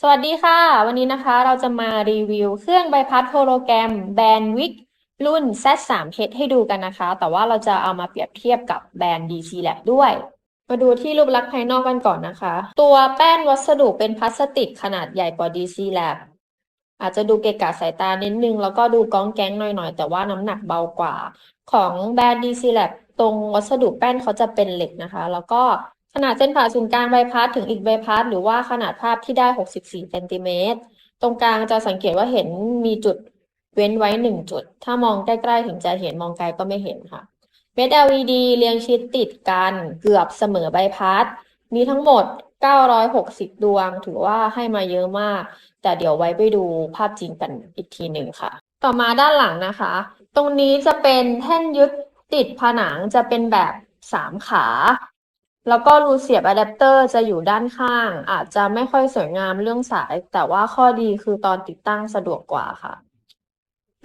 สวัสดีค่ะ วันนี้นะคะเราจะมารีวิวเครื่องใบพัดโฮโลแกรมแบรนด์วิกรุ่น Z3H ให้ดูกันนะคะ แต่ว่าเราจะเอามาเปรียบเทียบกับแบรนด์ DC Lab ด้วย มาดูที่รูปลักษณ์ภายนอกกันก่อนนะคะ ตัวแป้นวัสดุเป็นพลาสติกขนาดใหญ่กว่า DC Lab อาจจะดูเกะกะสายตานิดนึง แล้วก็ดูก้องแก๊งหน่อยๆ แต่ว่าน้ำหนักเบากว่า ของแบรนด์ DC Lab ตรงวัสดุแป้นเขาจะเป็นเหล็กนะคะ แล้วก็ ขนาดเส้นผ่าศูนย์กลางใบพัดถึงอีกใบพัดหรือว่าขนาดภาพที่ได้ 64เซนติเมตร ตรงกลางจะสังเกตว่าเห็นมีจุดเว้นไว้หนึ่งจุด ถ้ามองใกล้ๆถึงจะเห็นมองไกลก็ไม่เห็นค่ะ เม็ด LED เรียงชิดติดกันเกือบเสมอใบพัด มีทั้งหมด 960 ดวง ถือว่าให้มาเยอะมาก แต่เดี๋ยวไว้ไปดูภาพจริงกันอีกทีหนึ่งค่ะ ต่อมาด้านหลังนะคะ ตรงนี้จะเป็นแท่นยึดติดผนังจะเป็นแบบสามขา แล้วก็รูเสียบอะแดปเตอร์จะอยู่ด้านข้าง อาจจะไม่ค่อยสวยงามเรื่องสาย แต่ว่าข้อดีคือตอนติดตั้งสะดวกกว่าค่ะ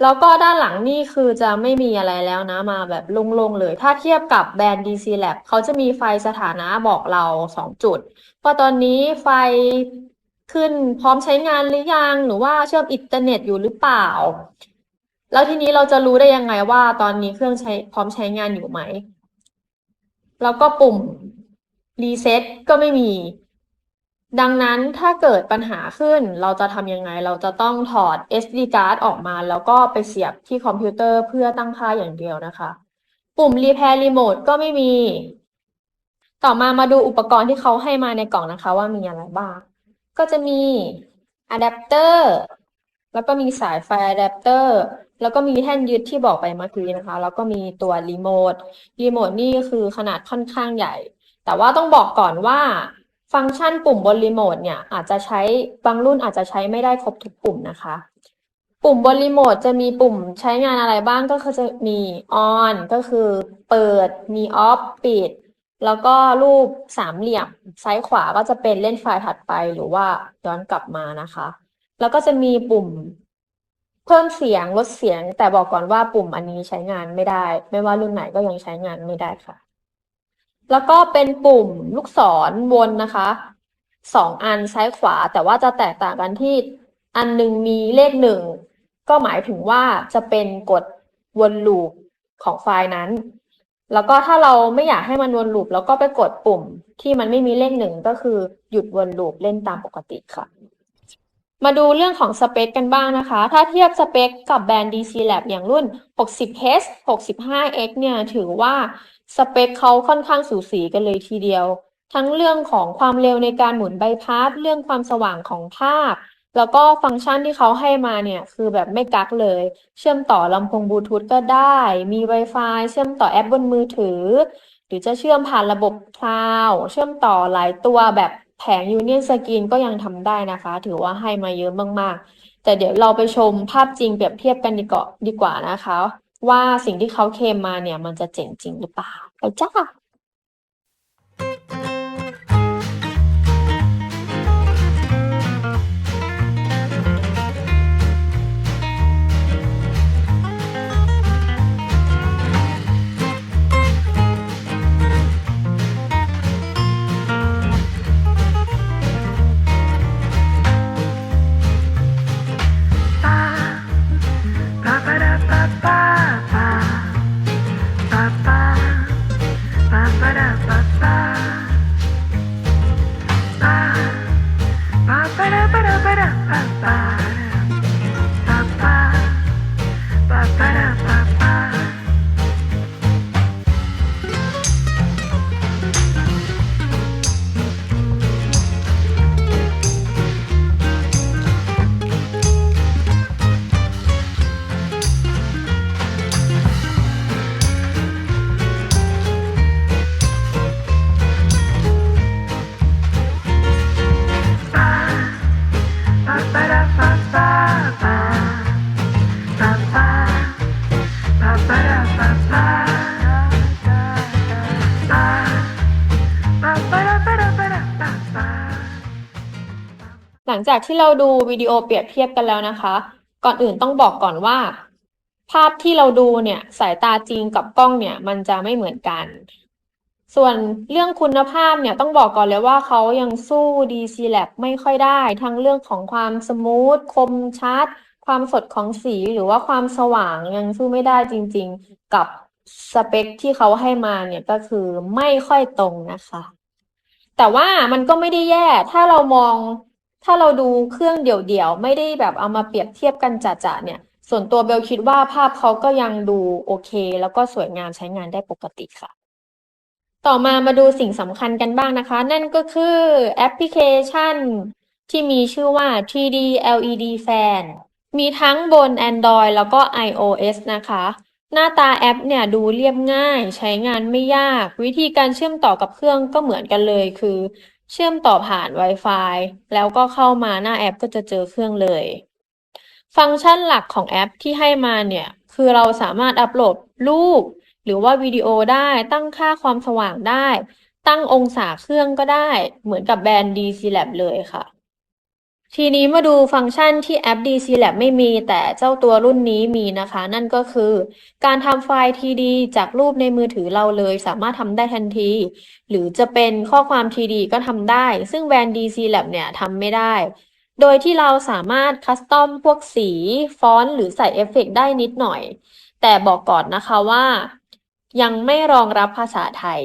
แล้วก็ด้านหลังนี่คือจะไม่มีอะไรแล้วนะมาแบบโล่งๆเลย ถ้าเทียบกับแบรนด์ DC Lab เขาจะมีไฟสถานะบอกเราสองจุดว่าตอนนี้ไฟขึ้นพร้อมใช้งานหรือยังหรือว่าเชื่อมอินเทอร์เน็ตอยู่หรือเปล่า แล้วทีนี้เราจะรู้ได้ยังไงว่าตอนนี้เครื่องใช้พร้อมใช้งานอยู่ไหม แล้วก็ปุ่ม รีเซ็ตก็ไม่มี ดังนั้นถ้าเกิดปัญหาขึ้นเราจะทำยังไง เราจะต้องถอด SD card ออกมา แล้วก็ไปเสียบที่คอมพิวเตอร์เพื่อตั้งค่าอย่างเดียวนะคะ ปุ่ม Repair Remote ก็ไม่มี ต่อมามาดูอุปกรณ์ที่เขาให้มาในกล่องนะคะว่ามีอะไรบ้าง ก็จะมีอะแดปเตอร์แล้วก็มีสายไฟอะแดปเตอร์แล้วก็มีแท่นยึดที่บอกไปเมื่อกี้นะคะ แล้วก็มีตัวรีโมทรีโมทนี่คือขนาดค่อนข้างใหญ่ แต่ว่าต้องบอกก่อนว่าฟังก์ชันปุ่มบนรีโมทเนี่ยอาจจะใช้บางรุ่นอาจจะใช้ไม่ได้ครบทุกปุ่มนะคะ ปุ่มบนรีโมทจะมีปุ่มใช้งานอะไรบ้างก็คือจะมี on ก็คือเปิดมี off ปิด แล้วก็รูปสามเหลี่ยม ซ้ายขวาก็จะเป็นเล่นไฟล์ถัดไปหรือว่าย้อนกลับมานะคะ แล้วก็จะมีปุ่มเพิ่มเสียงลดเสียง แต่บอกก่อนว่าปุ่มอันนี้ใช้งานไม่ได้ ไม่ว่ารุ่นไหนก็ยังใช้งานไม่ได้ค่ะ แล้วก็เป็นปุ่มลูกศรวนนะคะสองอันซ้ายขวา แต่ว่าจะแตกต่างกันที่อันหนึ่งมีเลขหนึ่งก็หมายถึงว่าจะเป็นกดวนลูปของไฟล์นั้น แล้วก็ถ้าเราไม่อยากให้มันวนลูปเราก็ไปกดปุ่มที่มันไม่มีเลขหนึ่งก็คือหยุดวนลูปเล่นตามปกติค่ะ มาดูเรื่องของสเปคกันบ้างนะคะ ถ้าเทียบสเปคกับแบรนด์ DC Lab อย่างรุ่น 60H 65X เนี่ย ถือว่าสเปคเขาค่อนข้างสูสีกันเลยทีเดียว ทั้งเรื่องของความเร็วในการหมุนใบพัด เรื่องความสว่างของภาพ แล้วก็ฟังก์ชันที่เขาให้มาเนี่ย คือแบบไม่กักเลย เชื่อมต่อลำโพงบลูทูธก็ได้ มี Wi-Fi เชื่อมต่อแอปบนมือถือ หรือจะเชื่อมผ่านระบบคลาวด์เชื่อมต่อหลายตัวแบบ แผง Union Screen ก็ยังทำได้นะคะ ถือว่าให้มาเยอะมากๆ แต่เดี๋ยวเราไปชมภาพจริงเปรียบเทียบกันดีกว่าดีกว่านะคะ ว่าสิ่งที่เขาเคลมมาเนี่ยมันจะเจ๋งจริงหรือเปล่าไปจ้า งจากที่เราดูวิดีโอเปรียบเทียบกันแล้วนะคะ ก่อนอื่นต้องบอกก่อนว่า ภาพที่เราดูเนี่ยสายตาจริงกับกล้องเนี่ยมันจะไม่เหมือนกัน ส่วนเรื่องคุณภาพเนี่ยต้องบอกก่อนเลยว่าเขายังสู้ DC Lab ไม่ค่อยได้ ทั้งเรื่องของความสมูท คมชัด ความสดของสีหรือว่าความสว่างยังสู้ไม่ได้จริง ๆ กับสเปคที่เขาให้มาเนี่ยก็คือไม่ค่อยตรงนะคะ แต่ว่ามันก็ไม่ได้แย่ ถ้าเรามอง ถ้าเราดูเครื่องเดี่ยวๆ ไม่ได้แบบเอามาเปรียบเทียบกันจ่าๆเนี่ย ส่วนตัวเบลคิดว่าภาพเขาก็ยังดูโอเค แล้วก็สวยงามใช้งานได้ปกติค่ะ ต่อมามาดูสิ่งสำคัญกันบ้างนะคะ นั่นก็คือแอปพลิเคชันที่มีชื่อว่า 3D LED Fan มีทั้งบน Android แล้วก็ iOS นะคะ หน้าตาแอปเนี่ยดูเรียบง่าย ใช้งานไม่ยาก วิธีการเชื่อมต่อกับเครื่องก็เหมือนกันเลย คือ เชื่อมต่อผ่าน Wi-Fi แล้วก็เข้ามาหน้าแอปก็จะเจอเครื่องเลย ฟังก์ชันหลักของแอปที่ให้มาเนี่ย คือเราสามารถอัปโหลดรูป หรือว่าวิดีโอได้ตั้งค่าความสว่างได้ ตั้งองศาเครื่องก็ได้ เหมือนกับแบรนด์ DC Lab เลยค่ะ ทีนี้มาดูฟังก์ชันที่แอป DC Lab ไม่มี แต่เจ้าตัวรุ่นนี้มีนะคะ นั่นก็คือ การทำไฟล์ 3D จากรูปในมือถือเราเลย สามารถทำได้ทันที หรือจะเป็นข้อความ 3D ก็ทำได้ ซึ่งแบรนด์ DC Lab เนี่ยทำไม่ได้ โดยที่เราสามารถคัสตอมพวกสี ฟอนต์หรือใส่เอฟเฟกต์ได้นิดหน่อย แต่บอกก่อนนะคะว่า ยังไม่รองรับภาษาไทย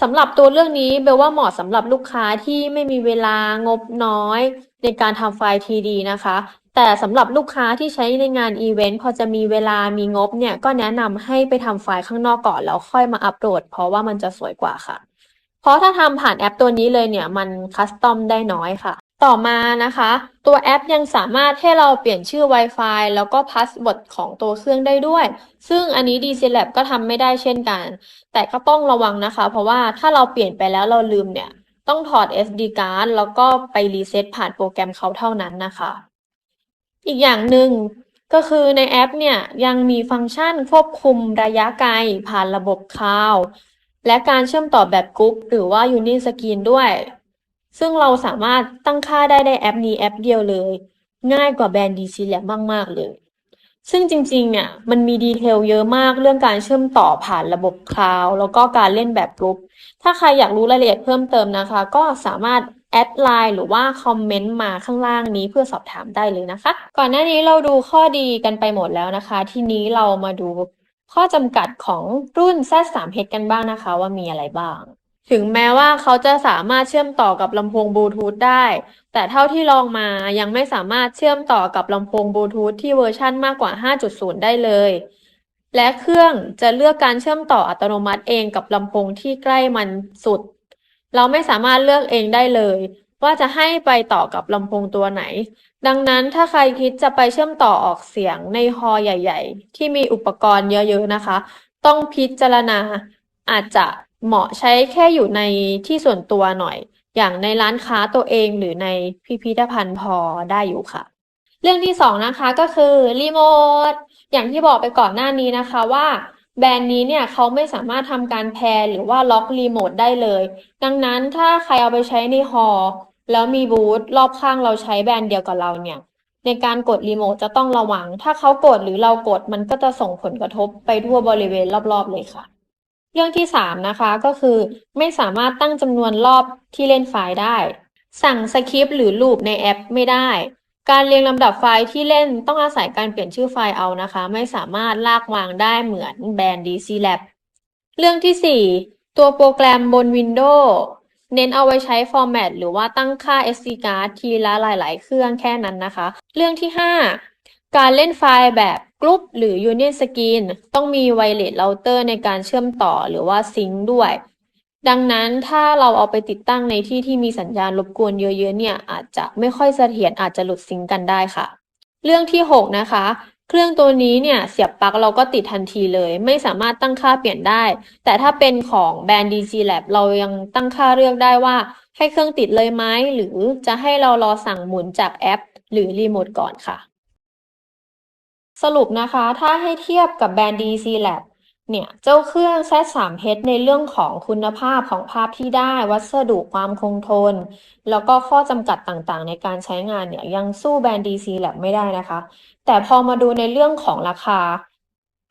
สำหรับตัวเรื่องนี้เบลว่าเหมาะสำหรับลูกค้าที่ไม่มีเวลางบน้อย ในการทำไฟล์ 3D นะคะ แต่สำหรับลูกค้าที่ใช้ในงานอีเวนต์พอจะมีเวลามีงบเนี่ยก็แนะนำให้ไปทำไฟล์ข้างนอกก่อนแล้วค่อยมาอัปโหลด เพราะว่ามันจะสวยกว่าค่ะ เพราะถ้าทำผ่านแอปตัวนี้เลยเนี่ยมันคัสตอมได้น้อยค่ะ ต่อมานะคะ ตัวแอปยังสามารถให้เราเปลี่ยนชื่อ Wi-Fi แล้วก็พาสเวิร์ดของตัวเครื่องได้ด้วย ซึ่งอันนี้ DC Lab ก็ทำไม่ได้เช่นกัน แต่ก็ต้องระวังนะคะ เพราะว่าถ้าเราเปลี่ยนไปแล้วเราลืมเนี่ย ต้องถอด SD card แล้วก็ไปรีเซ็ตผ่านโปรแกรมเขาเท่านั้นนะคะ อีกอย่างหนึ่งก็คือในแอปเนี่ยยังมีฟังก์ชันควบคุมระยะไกลผ่านระบบคลาวด์และการเชื่อมต่อแบบกรุ๊ปหรือว่า Uniscreen ด้วย ซึ่งเราสามารถตั้งค่าได้ในแอปนี้แอปเดียวเลย ง่ายกว่าแบรนด์ DC Lab มาก ๆ เลย ซึ่งจริง ๆ เนี่ยมันมีดีเทลเยอะมากเรื่องการเชื่อมต่อผ่านระบบคลาวด์แล้วก็การเล่นแบบกรุ๊ป ถ้าใครอยากรู้รายละเอียดเพิ่มเติมนะคะ ก็สามารถแอดไลน์หรือว่าคอมเมนต์มาข้างล่างนี้เพื่อสอบถามได้เลยนะคะ ก่อนหน้านี้เราดูข้อดีกันไปหมดแล้วนะคะ ทีนี้เรามาดูข้อจำกัดของรุ่น Z3H กันบ้างนะคะว่ามีอะไรบ้าง ถึงแม้ว่าเขาจะสามารถเชื่อมต่อกับลำโพงบลูทูธได้ แต่เท่าที่ลองมายังไม่สามารถเชื่อมต่อกับลำโพงบลูทูธที่เวอร์ชั่นมากกว่า 5.0 ได้เลย และเครื่องจะเลือกการเชื่อมต่ออัตโนมัติเองกับลำโพงที่ใกล้มันสุด เราไม่สามารถเลือกเองได้เลย ว่าจะให้ไปต่อกับลำโพงตัวไหน ดังนั้นถ้าใครคิดจะไปเชื่อมต่อออกเสียงในฮอใหญ่ ๆ ที่มีอุปกรณ์เยอะๆนะคะ ต้องพิจารณาอาจจะ เหมาะใช้แค่อยู่ในที่ส่วนตัวหน่อย อย่างในร้านค้าตัวเองหรือในพิพิธภัณฑ์พอได้อยู่ค่ะ เรื่องที่สองนะคะก็คือรีโมทอย่างที่บอกไปก่อนหน้านี้นะคะว่าแบรนด์นี้เนี่ยเขาไม่สามารถทำการแพร์หรือว่าล็อกรีโมทได้เลย ดังนั้นถ้าใครเอาไปใช้ในฮอลแล้วมีบูธรอบข้างเราใช้แบรนด์เดียวกับเราเนี่ย ในการกดรีโมทจะต้องระวัง ถ้าเขากดหรือเรากดมันก็จะส่งผลกระทบไปทั่วบริเวณรอบๆเลยค่ะ เรื่องที่สามนะคะก็คือไม่สามารถตั้งจำนวนรอบที่เล่นไฟล์ได้ สั่งสคริปต์หรือลูปในแอปไม่ได้ การเรียงลำดับไฟล์ที่เล่นต้องอาศัยการเปลี่ยนชื่อไฟล์เอานะคะ ไม่สามารถลากวางได้เหมือนแบรนด์ DC Lab เรื่องที่สี่ตัวโปรแกรมบน Windows เน้นเอาไว้ใช้ฟอร์แมตหรือว่าตั้งค่า SD card ทีละหลาย ๆ เครื่องแค่นั้นนะคะ เรื่องที่ห้า การเล่นไฟล์แบบกรุ๊ปหรือ Union Screen ต้องมี Wireless Router ในการเชื่อมต่อหรือว่าซิงค์ด้วย ดังนั้นถ้าเราเอาไปติดตั้งในที่ที่มีสัญญาณรบกวนเยอะๆ เนี่ยอาจจะไม่ค่อยเสถียรอาจจะหลุดซิงค์กันได้ค่ะ เรื่องที่ 6 นะคะ เครื่องตัวนี้เนี่ยเสียบปลั๊กเราก็ติดทันทีเลย ไม่สามารถตั้งค่าเปลี่ยนได้ แต่ถ้าเป็นของแบรนด์ DC Lab เรายังตั้งค่าเลือกได้ว่าให้เครื่องติดเลยไหมหรือจะให้เรารอสั่งหมุนจากแอป หรือรีโมทก่อนค่ะ สรุปนะคะ ถ้าให้เทียบกับแบรนด์ DC Lab เนี่ย เจ้าเครื่อง Z3H ในเรื่องของคุณภาพของภาพที่ได้ วัสดุความคงทน แล้วก็ข้อจำกัดต่างๆ ในการใช้งานเนี่ย ยังสู้แบรนด์ DC Lab ไม่ได้นะคะ แต่พอมาดูในเรื่องของราคา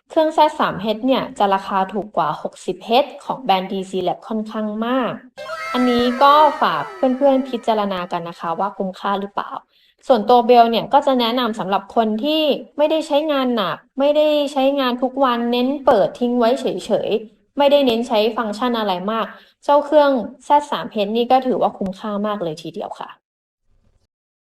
เครื่อง Z3H เนี่ย จะราคาถูกกว่า 60H ของแบรนด์ DC Lab ค่อนข้างมาก อันนี้ก็ฝากเพื่อนๆพิจารณากันนะคะว่าคุ้มค่าหรือเปล่า ส่วนตัวเบลเนี่ยก็จะแนะนำสำหรับคนที่ไม่ได้ใช้งานหนัก ไม่ได้ใช้งานทุกวันเน้นเปิดทิ้งไว้เฉยๆ ไม่ได้เน้นใช้ฟังก์ชันอะไรมาก เจ้าเครื่อง Z3H นี่ก็ถือว่าคุ้มค่ามากเลยทีเดียวค่ะ